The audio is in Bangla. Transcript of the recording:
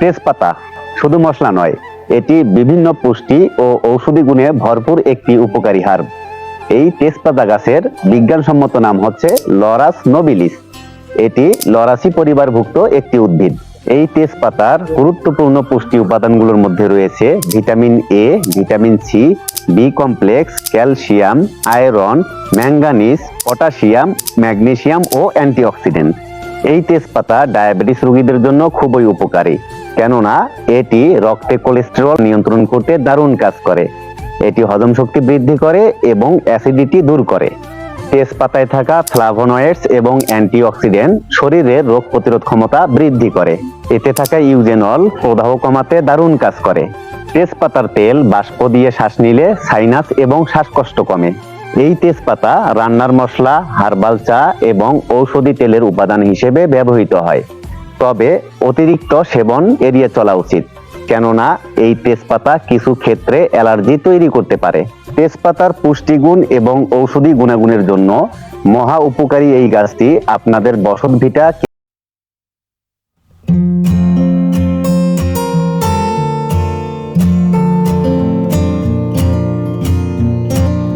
তেজপাতা, শুধু মশলা নয়, এটি বিভিন্ন পুষ্টি ও ঔষধি গুণে ভরপুর একটি উপকারী হার্ব। এই তেজপাতা গাছের বিজ্ঞানসম্মত নাম হচ্ছে লরাস নোবিলিস। এটি লরাসি পরিবারভুক্ত একটি উদ্ভিদ। এই তেজপাতার গুরুত্বপূর্ণ পুষ্টি উপাদানগুলোর মধ্যে রয়েছে vitamin A, vitamin C, B complex, calcium, iron, manganese, potassium magnesium O antioxidant. এই তেজপাতা ডায়াবেটিস রোগীদের জন্য খুবই উপকারী। কেননা এটি রক্তে কোলেস্টেরল নিয়ন্ত্রণ করতে দারুণ কাজ করে। এটি হজম শক্তি বৃদ্ধি করে এবং অ্যাসিডিটি দূর করে। তেজপাতায় থাকা ফ্লাভোনয়েডস এবং অ্যান্টিঅক্সিডেন্ট শরীরের রোগ প্রতিরোধ ক্ষমতা বৃদ্ধি করে। এতে থাকা ইউজেনল প্রদাহ কমাতে দারুণ কাজ করে। তেজপাতার তেল বাষ্প দিয়ে শ্বাস নিলে সাইনাস এবং শ্বাসকষ্ট কমে। এই তেজপাতা রান্নার মশলা হার্বাল চা এবং ঔষধি তেলের উপাদান হিসেবে ব্যবহৃত হয়। তবে অতিরিক্ত সেবন এড়িয়ে চলা উচিত, কেননা এই তেজপাতা কিছু ক্ষেত্রে অ্যালার্জি তৈরি করতে পারে। তেজপাতার পুষ্টিগুণ এবং ঔষধি গুণাগুণের জন্য মহা উপকারী এই গাছটি আপনাদের বসত ভিটা